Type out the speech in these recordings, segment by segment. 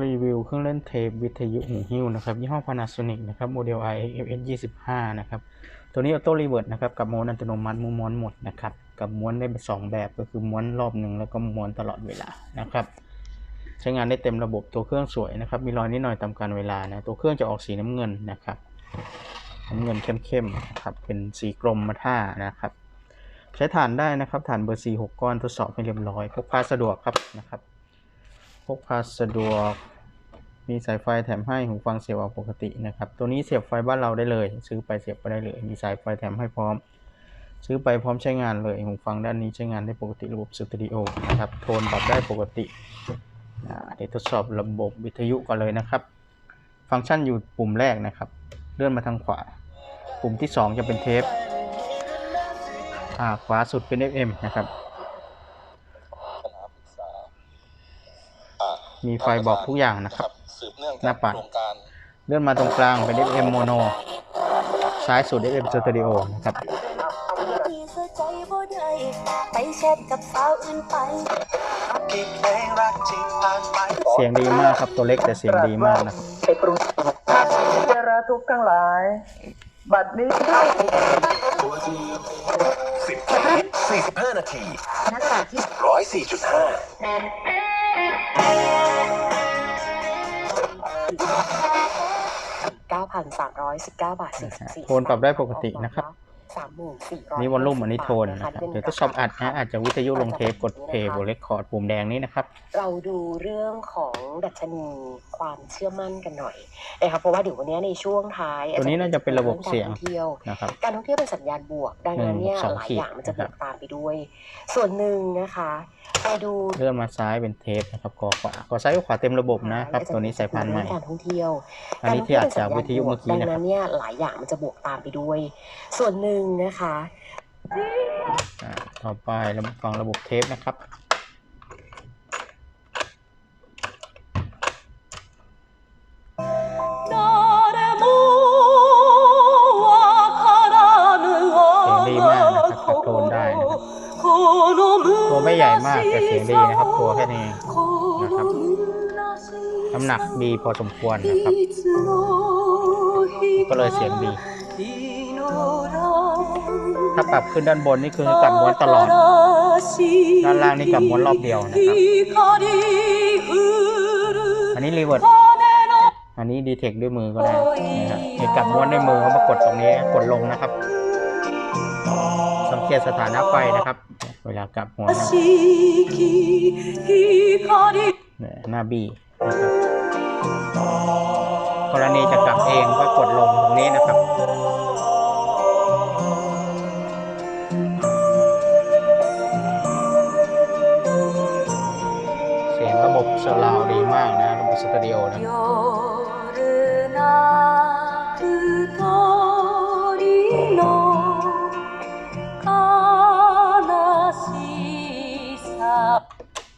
รีวิวเครื่องเล่นเทปวิทยุหูหิ้วนะครับยี่ห้อ Panasonic นะครับโมเดล IXS 25 นะครับ ตัวนี้ออโต้รีเวิร์ดนะครับกับม้วนอัตโนมัติม้วนหมดนะครับกับม้วนได้สองแบบก็คือม้วนรอบหนึ่งแล้วก็ม้วนตลอดเวลานะครับ ใช้งานได้เต็มระบบตัวเครื่องสวยนะครับ มีรอยนิดหน่อยตามการเวลานะตัวเครื่องจะออกสีน้ำเงินนะครับน้ำเงินเข้มๆนะครับเป็นสีกรมมาท่านะครับ ใช้ฐานได้นะครับฐานเบอร์สี่หกก้อนทดสอบให้เรียบร้อยพกพาสะดวกครับนะครับ กพาสะดวก มีสายไฟแถมให้หูฟังเสียบเอาปกตินะครับ ตัวนี้เสียบไฟบ้านเราได้เลย ซื้อไปเสียบไปได้เลย มีสายไฟแถมให้พร้อม ซื้อไปพร้อมใช้งานเลยหูฟังด้านนี้ใช้งานได้ปกติระบบสตูดิโอนะครับ โทนปรับได้ปกติเดี๋ยวทดสอบระบบวิทยุก่อนเลยนะครับ ฟังก์ชันอยู่ปุ่มแรกนะครับ เลื่อนมาทางขวา ปุ่มที่ 2 จะเป็นเทปขวาสุดเป็น FM นะครับ มีไฟบอกทุกอย่างนะครับสืบเนื่องหน้าปัดโครงการเลื่อนมาตรงกลางเป็น FM mono ซ้ายสุด FM stereo นะครับที่เสียใจบ่ได้ไปแชทกับสาวอื่นไปกี่เพลงรักที่ผ่านไปเสียงดีมากครับตัวเล็กแต่เสียงดีมากนะครับไปปรุงเจราทุกข์ทั้งหลาย บัดนี้ตัวจริงสิบสี่สิบห้านาทีร้อยสี่จุดห้า 9,319 บาท44โทนปรับได้ปกตินะครับ 34,000นี่วอลลุ่มอันนี้โทนนะครับเดี๋ยวทดสอบอัดนะอาจจะวิทยุลงเทปกดเพย์บนเรคคอร์ดปุ่มแดงนี้นะครับ เราดูเรื่องของดัชนีความเชื่อมั่นกันหน่อยนะครับเพราะว่าเดี๋ยววันนี้ในช่วงท้ายตัวนี้น่าจะเป็นระบบเสียงการท่องเที่ยวนะครับการท่องเที่ยวเป็นสัญญาณบวกดังนั้นเนี่ยหนึ่งสองหลายขีดอย่างมันจะบวนะกครับตามไปด้วย ส่วนหนึ่งนะคะไปดูเลื่อนมาซ้ายเป็นเทปนะครับกอขวากอซ้ายกับขวาเต็มระบบนะครับตัวนี้สายพานใหม่การท่องเที่ยวอันนี้ที่อัดจากวิทยุเมื่อกี้ดังนะคนั้รับนเนี่ยหลายอย่างมันจะบวกตามไปด้วย ส่วนหนึ่งนะคะอ่าต่อไประบบฟังระบบเทปนะครับ เสียงดีมากนะครับคอนโทรลได้นะครับตัวไม่ใหญ่มากแต่เสียงดีนะครับ ตัวแค่นี้นะครับน้ำหนักดีพอสมควรนะครับ ก็เลยเสียงดี ถ้าปรับขึ้นด้านบนนี่คือกลับม้วนตลอด ด้านล่างนี่กลับม้วนรอบเดียวนะครับ อันนี้รีเวิร์ดอันนี้ดีเทคด้วยมือก็ได้นะครับนี่กลับม้วนด้วยมือเอามากดตรงนี้กดลงนะครับ สังเกตสถานะไฟนะครับ เวลากลับหัวนะเนี่ยหน้าบีนะครับกรณีจะกลับเองก็กดลงตรงนี้นะครับ สลาวดีมากนะลำพูนสตูดิโอนะ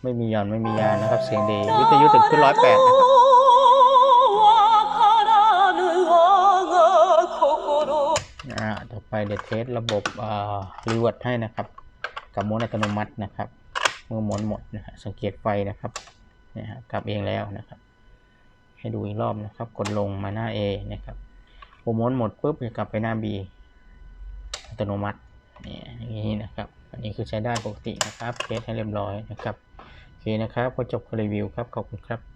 ไม่มียอนไม่มียานะครับ เสียงดี วิทยุตึงขึ้นร้อยแปดนะต่อไปเดี๋ยวเทสระบบรีเวิร์ดให้นะครับ กับม้วนอัตโนมัตินะครับมือหมุนหมดนะฮะสังเกตไฟนะครับ นะฮะกลับเองแล้วนะครับ ให้ดูอีกรอบนะครับ กดลงมาหน้า A นะครับโอม้วนหมดปุ๊บจะกลับไปหน้า B อัตโนมัติเนี่ยอย่างนี้นะครับ อันนี้คือใช้ได้ปกตินะครับเทสให้เรียบร้อยนะครับโอเคนะครับพอจบรีวิวครับขอบคุณครับ